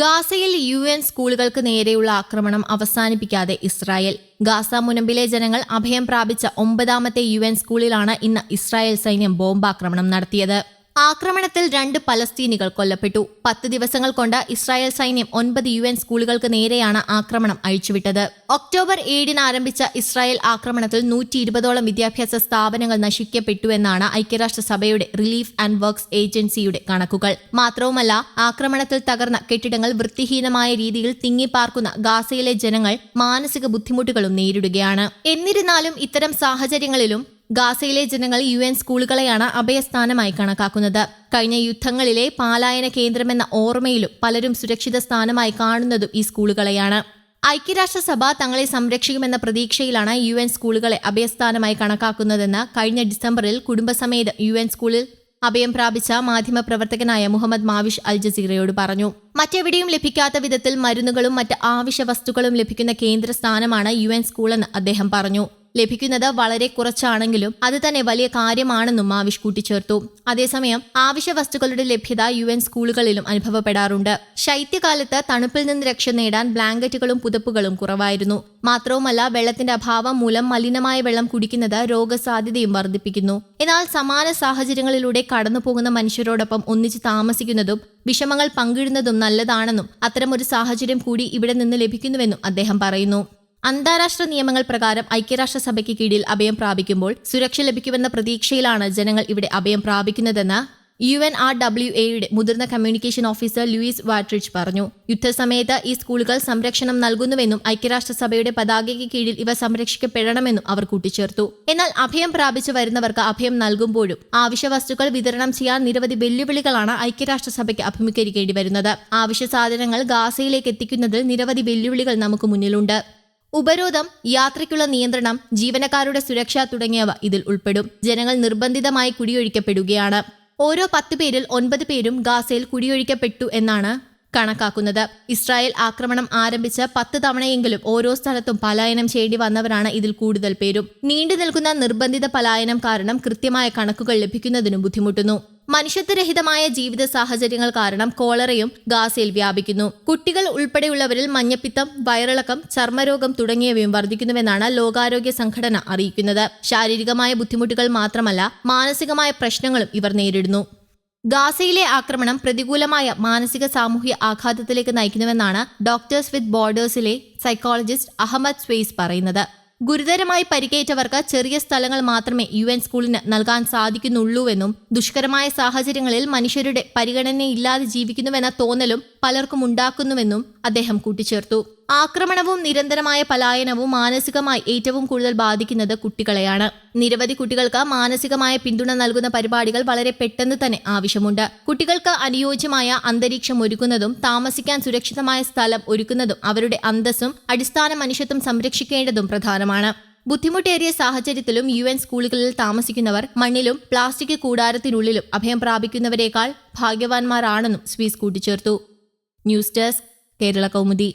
ഗാസയിൽ U N സ്കൂളുകൾക്ക് നേരെയുള്ള ആക്രമണം അവസാനിപ്പിക്കാതെ ഇസ്രായേൽ. ഗാസ മുനമ്പിലെ ജനങ്ങൾ അഭയം പ്രാപിച്ച ഒമ്പതാമത്തെ യു എൻ സ്കൂളിലാണ് ഇന്ന് ഇസ്രായേൽ സൈന്യം ബോംബാക്രമണം നടത്തിയത്. ആക്രമണത്തിൽ രണ്ട് പലസ്തീനികൾ കൊല്ലപ്പെട്ടു. പത്ത് ദിവസങ്ങൾ കൊണ്ട് ഇസ്രായേൽ സൈന്യം ഒൻപത് യു എൻ സ്കൂളുകൾക്ക് നേരെയാണ് ആക്രമണം അഴിച്ചുവിട്ടത്. ഒക്ടോബർ ഏഴിന് ആരംഭിച്ച ഇസ്രായേൽ ആക്രമണത്തിൽ നൂറ്റി ഇരുപതോളം വിദ്യാഭ്യാസ സ്ഥാപനങ്ങൾ നശിക്കപ്പെട്ടുവെന്നാണ് ഐക്യരാഷ്ട്രസഭയുടെ റിലീഫ് ആൻഡ് വർക്ക്സ് ഏജൻസിയുടെ കണക്കുകൾ. മാത്രവുമല്ല ആക്രമണത്തിൽ തകർന്ന കെട്ടിടങ്ങൾ വൃത്തിഹീനമായ രീതിയിൽ തിങ്ങിപ്പാർക്കുന്ന ഗാസയിലെ ജനങ്ങൾ മാനസിക ബുദ്ധിമുട്ടുകളും നേരിടുകയാണ്. എന്നിരുന്നാലും ഇത്തരം സാഹചര്യങ്ങളിലും ഗാസയിലെ ജനങ്ങൾ യു എൻ സ്കൂളുകളെയാണ് അഭയസ്ഥാനമായി കണക്കാക്കുന്നത്. കഴിഞ്ഞ യുദ്ധങ്ങളിലെ പാലായന കേന്ദ്രമെന്ന ഓർമ്മയിലും പലരും സുരക്ഷിത സ്ഥാനമായി കാണുന്നതും ഈ സ്കൂളുകളെയാണ്. ഐക്യരാഷ്ട്രസഭ തങ്ങളെ സംരക്ഷിക്കുമെന്ന പ്രതീക്ഷയിലാണ് യു എൻ സ്കൂളുകളെ അഭയസ്ഥാനമായി കണക്കാക്കുന്നതെന്ന് കഴിഞ്ഞ ഡിസംബറിൽ കുടുംബസമേത യു എൻ സ്കൂളിൽ അഭയം പ്രാപിച്ച മാധ്യമപ്രവർത്തകനായ മുഹമ്മദ് മാവിഷ് അൽ ജസീറയോട് പറഞ്ഞു. മറ്റെവിടെയും ലഭിക്കാത്ത വിധത്തിൽ മരുന്നുകളും മറ്റ് ആവശ്യ വസ്തുക്കളും ലഭിക്കുന്ന കേന്ദ്ര സ്ഥാനമാണ് യു എൻ സ്കൂളെന്ന് അദ്ദേഹം പറഞ്ഞു. ലഭിക്കുന്നത് വളരെ കുറച്ചാണെങ്കിലും അത് തന്നെ വലിയ കാര്യമാണെന്നും മാവിഷ് കൂട്ടിച്ചേർത്തു. അതേസമയം ആവശ്യ വസ്തുക്കളുടെ ലഭ്യത യു എൻ സ്കൂളുകളിലും അനുഭവപ്പെടാറുണ്ട്. ശൈത്യകാലത്ത് തണുപ്പിൽ നിന്ന് രക്ഷ നേടാൻ ബ്ലാങ്കറ്റുകളും പുതപ്പുകളും കുറവായിരുന്നു. മാത്രവുമല്ല വെള്ളത്തിന്റെ അഭാവം മൂലം മലിനമായ വെള്ളം കുടിക്കുന്നത് രോഗസാധ്യതയും വർദ്ധിപ്പിക്കുന്നു. എന്നാൽ സമാന സാഹചര്യങ്ങളിലൂടെ കടന്നുപോകുന്ന മനുഷ്യരോടൊപ്പം ഒന്നിച്ച് താമസിക്കുന്നതും വിഷമങ്ങൾ പങ്കിടുന്നതും നല്ലതാണെന്നും അത്തരമൊരു സാഹചര്യം കൂടി ഇവിടെ നിന്ന് ലഭിക്കുന്നുവെന്നും അദ്ദേഹം പറയുന്നു. അന്താരാഷ്ട്ര നിയമങ്ങൾ പ്രകാരം ഐക്യരാഷ്ട്രസഭയ്ക്ക് കീഴിൽ അഭയം പ്രാപിക്കുമ്പോൾ സുരക്ഷ ലഭിക്കുമെന്ന പ്രതീക്ഷയിലാണ് ജനങ്ങൾ ഇവിടെ അഭയം പ്രാപിക്കുന്നതെന്ന് യു എൻ ആർ ഡബ്ല്യു എയുടെ മുതിർന്ന കമ്മ്യൂണിക്കേഷൻ ഓഫീസർ ലൂയിസ് വാട്രിച്ച് പറഞ്ഞു. യുദ്ധസമയത്ത് ഈ സ്കൂളുകൾ സംരക്ഷണം നൽകുന്നുവെന്നും ഐക്യരാഷ്ട്രസഭയുടെ പതാകയ്ക്ക് കീഴിൽ ഇവ സംരക്ഷിക്കപ്പെടണമെന്നും അവർ കൂട്ടിച്ചേർത്തു. എന്നാൽ അഭയം പ്രാപിച്ചു വരുന്നവർക്ക് അഭയം നൽകുമ്പോഴും ആവശ്യ വസ്തുക്കൾ വിതരണം ചെയ്യാൻ നിരവധി വെല്ലുവിളികളാണ് ഐക്യരാഷ്ട്രസഭയ്ക്ക് അഭിമുഖീകരിക്കേണ്ടി വരുന്നത്. ആവശ്യ സാധനങ്ങൾ ഗാസയിലേക്ക് എത്തിക്കുന്നതിൽ നിരവധി വെല്ലുവിളികൾ നമുക്ക് മുന്നിലുണ്ട്. ഉപരോധം യാത്രയ്ക്കുള്ള നിയന്ത്രണം ജീവനക്കാരുടെ സുരക്ഷ തുടങ്ങിയവ ഇതിൽ ഉൾപ്പെടും. ജനങ്ങൾ നിർബന്ധിതമായി കുടിയൊഴിക്കപ്പെടുകയാണ്. ഓരോ പത്ത് പേരിൽ ഒൻപത് പേരും ഗാസയിൽ കുടിയൊഴിക്കപ്പെട്ടു എന്നാണ് കണക്കാക്കുന്നത്. ഇസ്രായേൽ ആക്രമണം ആരംഭിച്ച് പത്ത് തവണയെങ്കിലും ഓരോ സ്ഥലത്തും പലായനം ചെയ്യേണ്ടി വന്നവരാണ് ഇതിൽ കൂടുതൽ പേരും. നീണ്ടു നിൽക്കുന്ന നിർബന്ധിത പലായനം കാരണം കൃത്യമായ കണക്കുകൾ ലഭിക്കുന്നതിനും ബുദ്ധിമുട്ടുന്നു. മനുഷ്യത്വരഹിതമായ ജീവിത സാഹചര്യങ്ങൾ കാരണം കോളറയും ഗാസയിൽ വ്യാപിക്കുന്നു. കുട്ടികൾ ഉൾപ്പെടെയുള്ളവരിൽ മഞ്ഞപ്പിത്തം വയറിളക്കം ചർമ്മരോഗം തുടങ്ങിയവയും വർദ്ധിക്കുന്നുവെന്നാണ് ലോകാരോഗ്യ സംഘടന അറിയിക്കുന്നത്. ശാരീരികമായ ബുദ്ധിമുട്ടുകൾ മാത്രമല്ല മാനസികമായ പ്രശ്നങ്ങളും ഇവർ നേരിടുന്നു. ഗാസയിലെ ആക്രമണം പ്രതികൂലമായ മാനസിക സാമൂഹ്യ ആഘാതത്തിലേക്ക് നയിക്കുന്നുവെന്നാണ് ഡോക്ടേഴ്സ് വിത്ത് ബോർഡേഴ്സിലെ സൈക്കോളജിസ്റ്റ് അഹമ്മദ് സ്വെയ്സ് പറയുന്നത്. ഗുരുതരമായി പരിക്കേറ്റവർക്ക് ചെറിയ സ്ഥലങ്ങൾ മാത്രമേ യു എൻ സ്കൂളിന് നൽകാൻ സാധിക്കുന്നുള്ളൂവെന്നും ദുഷ്കരമായ സാഹചര്യങ്ങളിൽ മനുഷ്യരുടെ പരിഗണനയില്ലാതെ ജീവിക്കുന്നുവെന്ന തോന്നലും പലർക്കും ഉണ്ടാക്കുന്നുവെന്നും അദ്ദേഹം കൂട്ടിച്ചേർത്തു. ആക്രമണവും നിരന്തരമായ പലായനവും മാനസികമായി ഏറ്റവും കൂടുതൽ ബാധിക്കുന്നത് കുട്ടികളെയാണ്. നിരവധി കുട്ടികൾക്ക് മാനസികമായ പിന്തുണ നൽകുന്ന പരിപാടികൾ വളരെ പെട്ടെന്ന് തന്നെ ആവശ്യമുണ്ട്. കുട്ടികൾക്ക് അനുയോജ്യമായ അന്തരീക്ഷം ഒരുക്കുന്നതും താമസിക്കാൻ സുരക്ഷിതമായ സ്ഥലം ഒരുക്കുന്നതും അവരുടെ അന്തസ്സും അടിസ്ഥാന മനുഷ്യത്വം സംരക്ഷിക്കേണ്ടതും പ്രധാനമാണ്. ബുദ്ധിമുട്ടേറിയ സാഹചര്യത്തിലും യു എൻ സ്കൂളുകളിൽ താമസിക്കുന്നവർ മണ്ണിലും പ്ലാസ്റ്റിക് കൂടാരത്തിനുള്ളിലും അഭയം പ്രാപിക്കുന്നവരേക്കാൾ ഭാഗ്യവാന്മാരാണെന്നും സ്വീസ് കൂട്ടിച്ചേർത്തു ന്യൂസ് ഡെസ്ക് കേരള കൗമുദി.